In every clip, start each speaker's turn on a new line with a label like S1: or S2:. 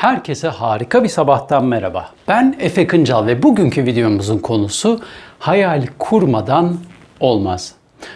S1: Herkese harika bir sabahtan merhaba. Ben Efe Kıncal ve bugünkü videomuzun konusu hayal kurmadan olmaz.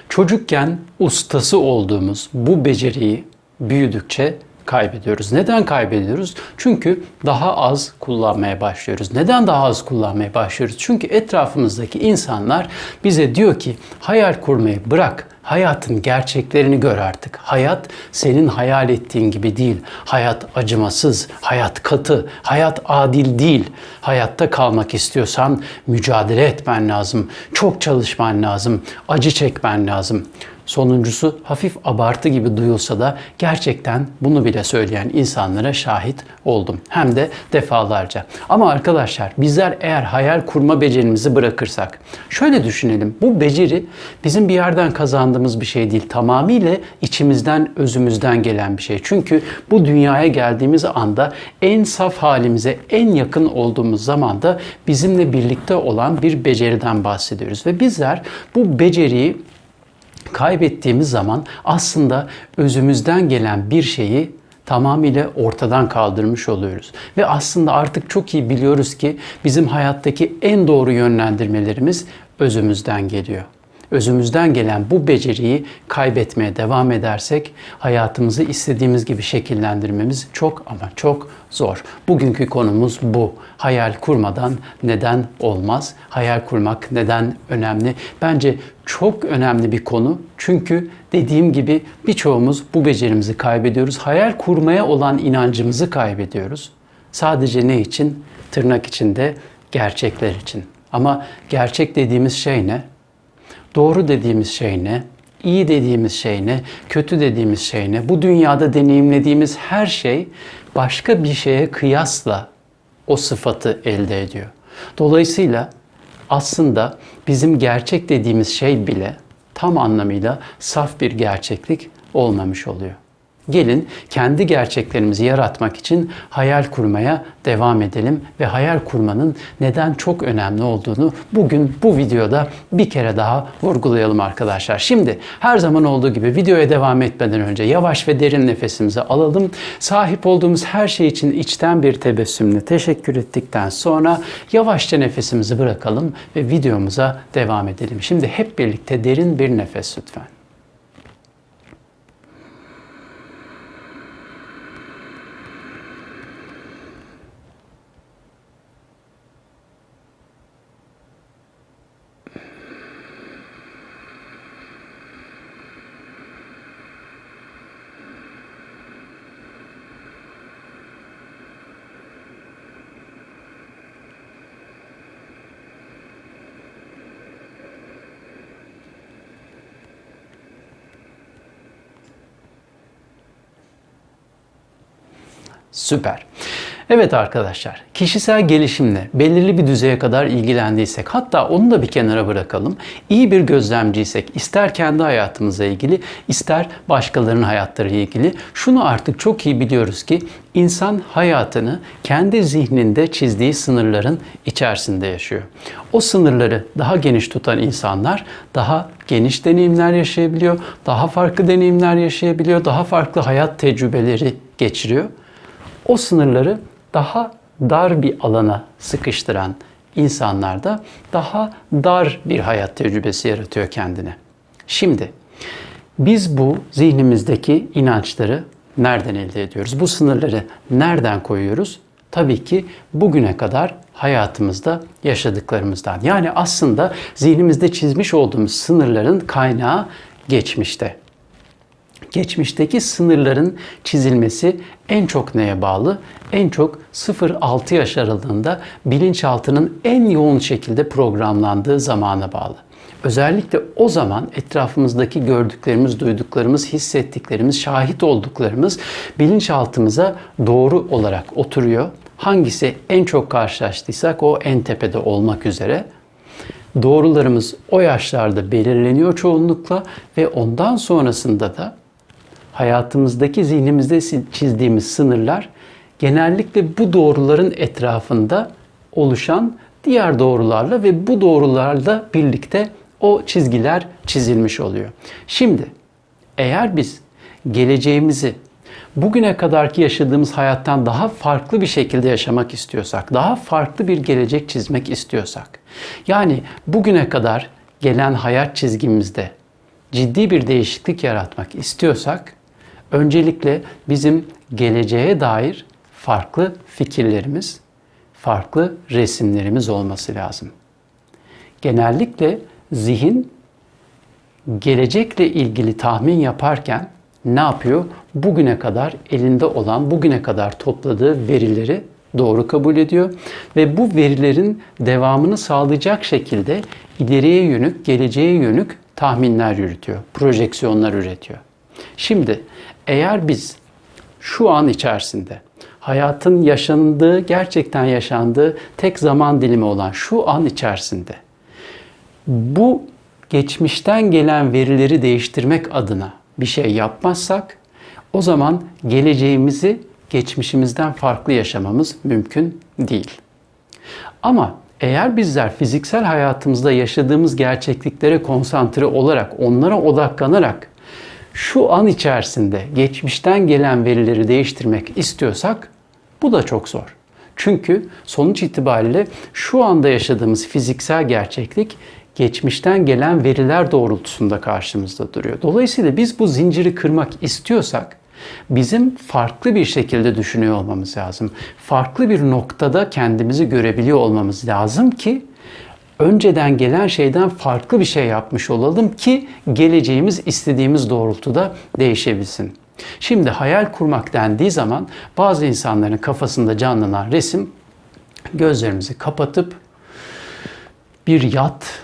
S1: Çocukken ustası olduğumuz bu beceriyi büyüdükçe kaybediyoruz. Neden kaybediyoruz? Çünkü daha az kullanmaya başlıyoruz. Neden daha az kullanmaya başlıyoruz? Çünkü etrafımızdaki insanlar bize diyor ki hayal kurmayı bırak. Hayatın gerçeklerini gör artık. Hayat senin hayal ettiğin gibi değil. Hayat acımasız, hayat katı, hayat adil değil. Hayatta kalmak istiyorsan mücadele etmen lazım. Çok çalışman lazım. Acı çekmen lazım. Sonuncusu hafif abartı gibi duyulsa da gerçekten bunu bile söyleyen insanlara şahit oldum. Hem de defalarca. Ama arkadaşlar bizler eğer hayal kurma becerimizi bırakırsak şöyle düşünelim. Bu beceri bizim bir yerden kazandığımız bir şey değil. Tamamıyla içimizden, özümüzden gelen bir şey. Çünkü bu dünyaya geldiğimiz anda en saf halimize en yakın olduğumuz zamanda bizimle birlikte olan bir beceriden bahsediyoruz. Ve bizler bu beceriyi kaybettiğimiz zaman aslında özümüzden gelen bir şeyi tamamıyla ortadan kaldırmış oluyoruz. Ve aslında artık çok iyi biliyoruz ki bizim hayattaki en doğru yönlendirmelerimiz özümüzden geliyor. Özümüzden gelen bu beceriyi kaybetmeye devam edersek hayatımızı istediğimiz gibi şekillendirmemiz çok ama çok zor. Bugünkü konumuz bu. Hayal kurmadan neden olmaz? Hayal kurmak neden önemli? Bence çok önemli bir konu. Çünkü dediğim gibi birçoğumuz bu becerimizi kaybediyoruz. Hayal kurmaya olan inancımızı kaybediyoruz. Sadece ne için? Tırnak içinde gerçekler için. Ama gerçek dediğimiz şey ne? Doğru dediğimiz şey ne? İyi dediğimiz şey ne? Kötü dediğimiz şey ne? Bu dünyada deneyimlediğimiz her şey başka bir şeye kıyasla o sıfatı elde ediyor. Dolayısıyla aslında bizim gerçek dediğimiz şey bile tam anlamıyla saf bir gerçeklik olmamış oluyor. Gelin kendi gerçeklerimizi yaratmak için hayal kurmaya devam edelim ve hayal kurmanın neden çok önemli olduğunu bugün bu videoda bir kere daha vurgulayalım arkadaşlar. Şimdi her zaman olduğu gibi videoya devam etmeden önce yavaş ve derin nefesimizi alalım. Sahip olduğumuz her şey için içten bir tebessümle teşekkür ettikten sonra yavaşça nefesimizi bırakalım ve videomuza devam edelim. Şimdi hep birlikte derin bir nefes lütfen. Süper. Evet arkadaşlar, kişisel gelişimle belirli bir düzeye kadar ilgilendiysek, hatta onu da bir kenara bırakalım. İyi bir gözlemciysek, ister kendi hayatımızla ilgili, ister başkalarının hayatlarıyla ilgili, şunu artık çok iyi biliyoruz ki insan hayatını kendi zihninde çizdiği sınırların içerisinde yaşıyor. O sınırları daha geniş tutan insanlar daha geniş deneyimler yaşayabiliyor, daha farklı deneyimler yaşayabiliyor, daha farklı hayat tecrübeleri geçiriyor o sınırları daha dar bir alana sıkıştıran insanlar da daha dar bir hayat tecrübesi yaratıyor kendine. Şimdi biz bu zihnimizdeki inançları nereden elde ediyoruz? Bu sınırları nereden koyuyoruz? Tabii ki bugüne kadar hayatımızda yaşadıklarımızdan. Yani aslında zihnimizde çizmiş olduğumuz sınırların kaynağı geçmişte. Geçmişteki sınırların çizilmesi en çok neye bağlı? En çok 0-6 yaş aralığında bilinçaltının en yoğun şekilde programlandığı zamana bağlı. Özellikle o zaman etrafımızdaki gördüklerimiz, duyduklarımız, hissettiklerimiz, şahit olduklarımız bilinçaltımıza doğru olarak oturuyor. Hangisi en çok karşılaştıysak o en tepede olmak üzere doğrularımız o yaşlarda belirleniyor çoğunlukla ve ondan sonrasında da hayatımızdaki zihnimizde çizdiğimiz sınırlar genellikle bu doğruların etrafında oluşan diğer doğrularla ve bu doğrularla birlikte o çizgiler çizilmiş oluyor. Şimdi eğer biz geleceğimizi bugüne kadarki yaşadığımız hayattan daha farklı bir şekilde yaşamak istiyorsak, daha farklı bir gelecek çizmek istiyorsak, yani bugüne kadar gelen hayat çizgimizde ciddi bir değişiklik yaratmak istiyorsak, öncelikle bizim geleceğe dair farklı fikirlerimiz, farklı resimlerimiz olması lazım. Genellikle zihin gelecekle ilgili tahmin yaparken ne yapıyor? Bugüne kadar elinde olan, bugüne kadar topladığı verileri doğru kabul ediyor ve bu verilerin devamını sağlayacak şekilde ileriye yönük, geleceğe yönük tahminler yürütüyor, projeksiyonlar üretiyor. Şimdi eğer biz şu an içerisinde hayatın yaşandığı, gerçekten yaşandığı tek zaman dilimi olan şu an içerisinde bu geçmişten gelen verileri değiştirmek adına bir şey yapmazsak o zaman geleceğimizi geçmişimizden farklı yaşamamız mümkün değil. Ama eğer bizler fiziksel hayatımızda yaşadığımız gerçekliklere konsantre olarak, onlara odaklanarak şu an içerisinde geçmişten gelen verileri değiştirmek istiyorsak bu da çok zor. Çünkü sonuç itibariyle şu anda yaşadığımız fiziksel gerçeklik geçmişten gelen veriler doğrultusunda karşımızda duruyor. Dolayısıyla biz bu zinciri kırmak istiyorsak bizim farklı bir şekilde düşünüyor olmamız lazım. Farklı bir noktada kendimizi görebiliyor olmamız lazım ki önceden gelen şeyden farklı bir şey yapmış olalım ki geleceğimiz istediğimiz doğrultuda değişebilsin. Şimdi hayal kurmak dendiği zaman bazı insanların kafasında canlanan resim gözlerimizi kapatıp bir yat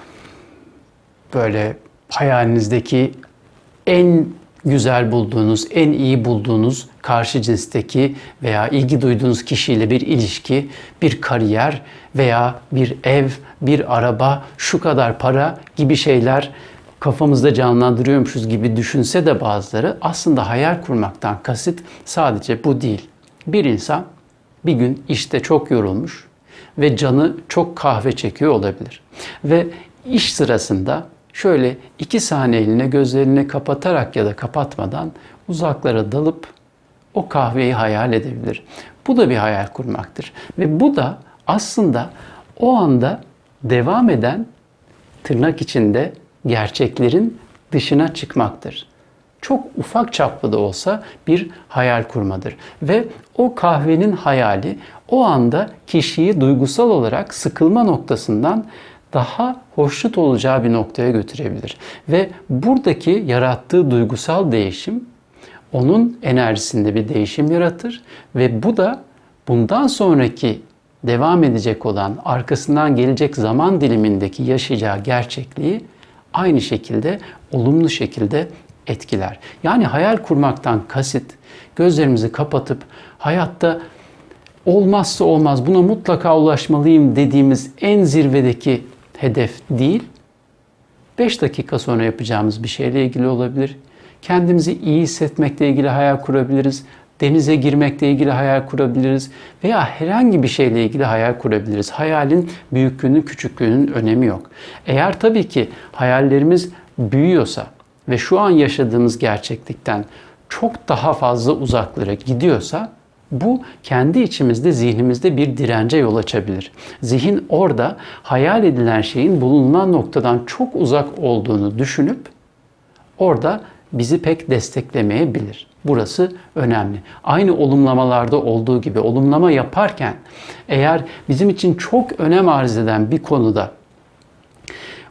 S1: böyle hayalinizdeki en güzel bulduğunuz, en iyi bulduğunuz karşı cinsteki veya ilgi duyduğunuz kişiyle bir ilişki, bir kariyer veya bir ev, bir araba, şu kadar para gibi şeyler kafamızda canlandırıyormuşuz gibi düşünse de bazıları aslında hayal kurmaktan kasıt sadece bu değil. Bir insan bir gün işte çok yorulmuş ve canı çok kahve çekiyor olabilir. Ve iş sırasında şöyle iki saniyeliğine gözlerini kapatarak ya da kapatmadan uzaklara dalıp o kahveyi hayal edebilir. Bu da bir hayal kurmaktır. Ve bu da aslında o anda devam eden tırnak içinde gerçeklerin dışına çıkmaktır. Çok ufak çaplı da olsa bir hayal kurmadır. Ve o kahvenin hayali o anda kişiyi duygusal olarak sıkılma noktasından daha hoşnut olacağı bir noktaya götürebilir. Ve buradaki yarattığı duygusal değişim onun enerjisinde bir değişim yaratır ve bu da bundan sonraki devam edecek olan arkasından gelecek zaman dilimindeki yaşayacağı gerçekliği aynı şekilde olumlu şekilde etkiler. Yani hayal kurmaktan kasıt gözlerimizi kapatıp hayatta olmazsa olmaz buna mutlaka ulaşmalıyım dediğimiz en zirvedeki hedef değil, 5 dakika sonra yapacağımız bir şeyle ilgili olabilir. Kendimizi iyi hissetmekle ilgili hayal kurabiliriz. Denize girmekle ilgili hayal kurabiliriz. Veya herhangi bir şeyle ilgili hayal kurabiliriz. Hayalin büyüklüğünün, küçüklüğünün önemi yok. Eğer tabii ki hayallerimiz büyüyorsa ve şu an yaşadığımız gerçeklikten çok daha fazla uzaklara gidiyorsa bu kendi içimizde, zihnimizde bir dirence yol açabilir. Zihin orada hayal edilen şeyin bulunan noktadan çok uzak olduğunu düşünüp orada bizi pek desteklemeyebilir. Burası önemli. Aynı olumlamalarda olduğu gibi olumlama yaparken eğer bizim için çok önem arz eden bir konuda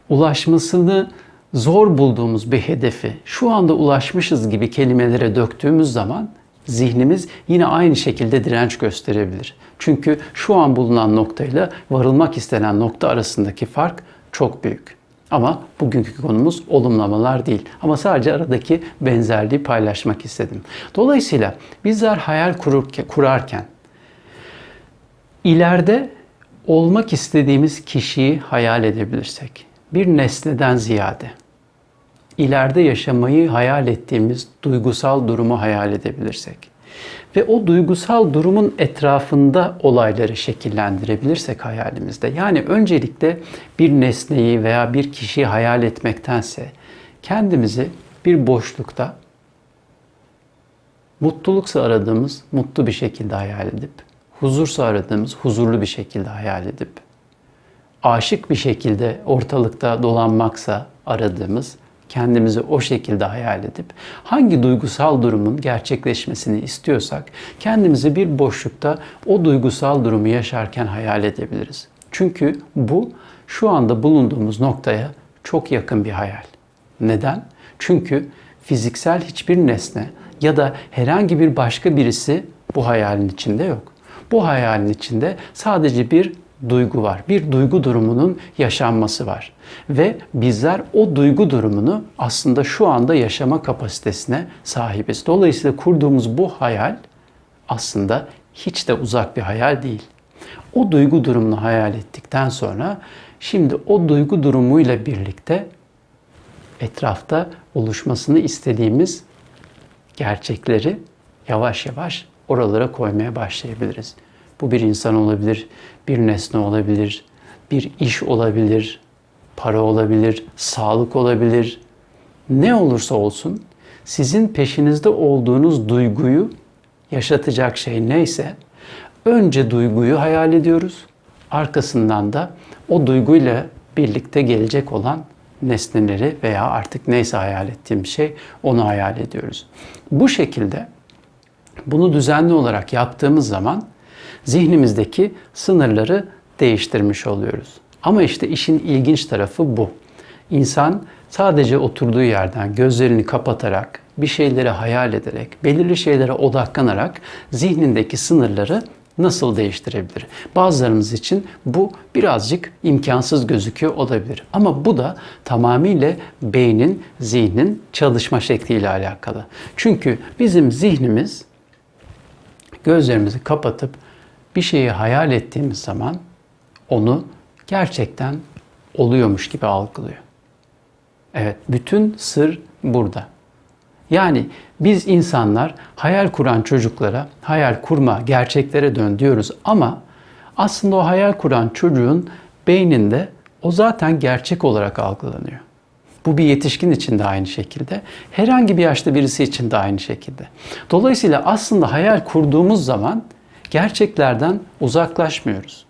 S1: ulaşmasını zor bulduğumuz bir hedefi şu anda ulaşmışız gibi kelimelere döktüğümüz zaman zihnimiz yine aynı şekilde direnç gösterebilir. Çünkü şu an bulunan noktayla varılmak istenen nokta arasındaki fark çok büyük. Ama bugünkü konumuz olumlamalar değil. Ama sadece aradaki benzerliği paylaşmak istedim. Dolayısıyla bizler hayal kurarken ileride olmak istediğimiz kişiyi hayal edebilirsek, bir nesneden ziyade ileride yaşamayı hayal ettiğimiz duygusal durumu hayal edebilirsek ve o duygusal durumun etrafında olayları şekillendirebilirsek hayalimizde yani öncelikle bir nesneyi veya bir kişiyi hayal etmektense kendimizi bir boşlukta Mutluluksa aradığımız mutlu bir şekilde hayal edip, huzursa aradığımız huzurlu bir şekilde hayal edip, aşık bir şekilde ortalıkta dolanmaksa aradığımız kendimizi o şekilde hayal edip hangi duygusal durumun gerçekleşmesini istiyorsak kendimizi bir boşlukta o duygusal durumu yaşarken hayal edebiliriz. Çünkü bu şu anda bulunduğumuz noktaya çok yakın bir hayal. Neden? Çünkü fiziksel hiçbir nesne ya da herhangi bir başka birisi bu hayalin içinde yok. Bu hayalin içinde sadece bir duygu var. Bir duygu durumunun yaşanması var. Ve bizler o duygu durumunu aslında şu anda yaşama kapasitesine sahibiz. Dolayısıyla kurduğumuz bu hayal aslında hiç de uzak bir hayal değil. O duygu durumunu hayal ettikten sonra şimdi o duygu durumuyla birlikte etrafta oluşmasını istediğimiz gerçekleri yavaş yavaş oralara koymaya başlayabiliriz. Bu bir insan olabilir, bir nesne olabilir, bir iş olabilir, para olabilir, sağlık olabilir. Ne olursa olsun sizin peşinizde olduğunuz duyguyu yaşatacak şey neyse önce duyguyu hayal ediyoruz. Arkasından da o duyguyla birlikte gelecek olan nesneleri veya artık neyse hayal ettiğim şey onu hayal ediyoruz. Bu şekilde bunu düzenli olarak yaptığımız zaman zihnimizdeki sınırları değiştirmiş oluyoruz. Ama işte işin ilginç tarafı bu. İnsan sadece oturduğu yerden gözlerini kapatarak, bir şeyleri hayal ederek, belirli şeylere odaklanarak zihnindeki sınırları nasıl değiştirebilir? Bazılarımız için bu birazcık imkansız gözüküyor olabilir. Ama bu da tamamıyla beynin, zihnin çalışma şekliyle alakalı. Çünkü bizim zihnimiz gözlerimizi kapatıp bir şeyi hayal ettiğimiz zaman onu gerçekten oluyormuş gibi algılıyor. Evet, bütün sır burada. Yani biz insanlar hayal kuran çocuklara hayal kurma, gerçeklere dön diyoruz ama aslında o hayal kuran çocuğun beyninde o zaten gerçek olarak algılanıyor. Bu bir yetişkin için de aynı şekilde, herhangi bir yaşta birisi için de aynı şekilde. Dolayısıyla aslında hayal kurduğumuz zaman gerçeklerden uzaklaşmıyoruz.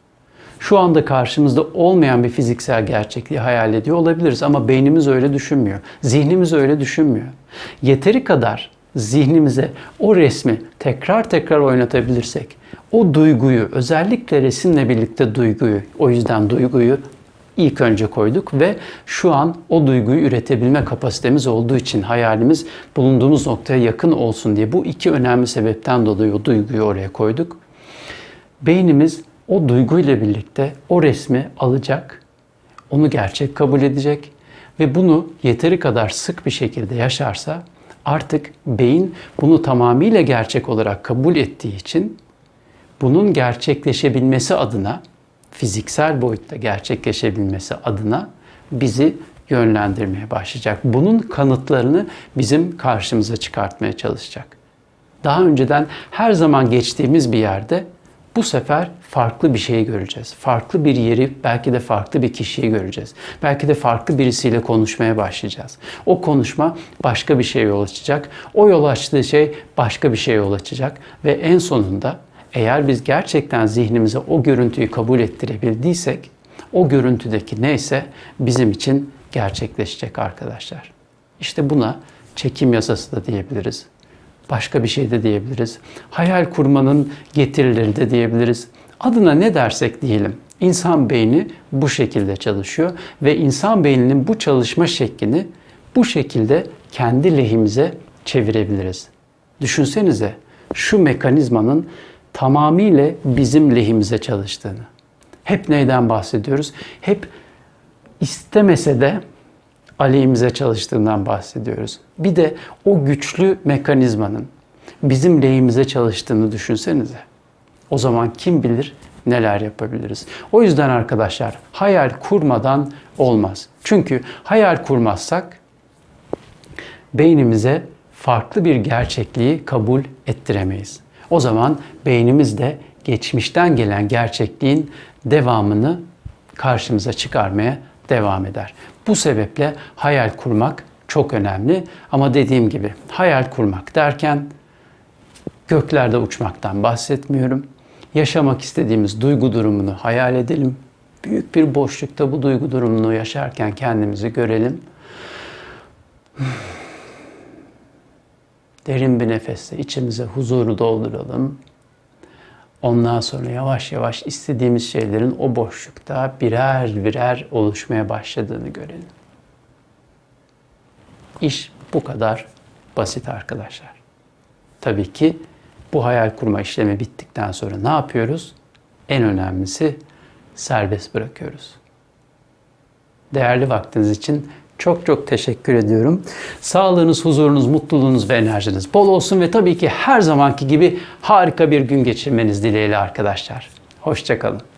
S1: Şu anda karşımızda olmayan bir fiziksel gerçekliği hayal ediyor olabiliriz ama beynimiz öyle düşünmüyor. Zihnimiz öyle düşünmüyor. Yeteri kadar zihnimize o resmi tekrar tekrar oynatabilirsek, o duyguyu, özellikle resimle birlikte duyguyu, o yüzden duyguyu ilk önce koyduk ve şu an o duyguyu üretebilme kapasitemiz olduğu için hayalimiz bulunduğumuz noktaya yakın olsun diye bu iki önemli sebepten dolayı o duyguyu oraya koyduk. Beynimiz o duyguyla birlikte o resmi alacak, onu gerçek kabul edecek ve bunu yeteri kadar sık bir şekilde yaşarsa artık beyin bunu tamamıyla gerçek olarak kabul ettiği için bunun gerçekleşebilmesi adına fiziksel boyutta gerçekleşebilmesi adına bizi yönlendirmeye başlayacak. Bunun kanıtlarını bizim karşımıza çıkartmaya çalışacak. Daha önceden her zaman geçtiğimiz bir yerde bu sefer farklı bir şey göreceğiz. Farklı bir yeri, belki de farklı bir kişiyi göreceğiz. Belki de farklı birisiyle konuşmaya başlayacağız. O konuşma başka bir şeye yol açacak. O yol açtığı şey başka bir şeye yol açacak. Ve en sonunda eğer biz gerçekten zihnimize o görüntüyü kabul ettirebildiysek, o görüntüdeki neyse bizim için gerçekleşecek arkadaşlar. İşte buna çekim yasası da diyebiliriz. Başka bir şey de diyebiliriz. Hayal kurmanın getirileri de diyebiliriz. Adına ne dersek diyelim. İnsan beyni bu şekilde çalışıyor ve insan beyninin bu çalışma şeklini bu şekilde kendi lehimize çevirebiliriz. Düşünsenize şu mekanizmanın tamamıyla bizim lehimize çalıştığını. Hep neyden bahsediyoruz? Hep istemese de aleyhimize çalıştığından bahsediyoruz. Bir de o güçlü mekanizmanın bizim lehimize çalıştığını düşünsenize. O zaman kim bilir neler yapabiliriz. O yüzden arkadaşlar hayal kurmadan olmaz. Çünkü hayal kurmazsak beynimize farklı bir gerçekliği kabul ettiremeyiz. O zaman beynimiz de geçmişten gelen gerçekliğin devamını karşımıza çıkarmaya devam eder. Bu sebeple hayal kurmak çok önemli ama dediğim gibi hayal kurmak derken Göklerde uçmaktan bahsetmiyorum. Yaşamak istediğimiz duygu durumunu hayal edelim. Büyük bir boşlukta bu duygu durumunu yaşarken kendimizi görelim. Derin bir nefesle içimize huzuru dolduralım. Ondan sonra yavaş yavaş istediğimiz şeylerin o boşlukta birer birer oluşmaya başladığını görelim. İş bu kadar basit arkadaşlar. Tabii ki bu hayal kurma işlemi bittikten sonra ne yapıyoruz? En önemlisi serbest bırakıyoruz. Değerli vaktiniz için çok çok teşekkür ediyorum. Sağlığınız, huzurunuz, mutluluğunuz ve enerjiniz bol olsun ve tabii ki her zamanki gibi harika bir gün geçirmeniz dileğiyle arkadaşlar. Hoşçakalın.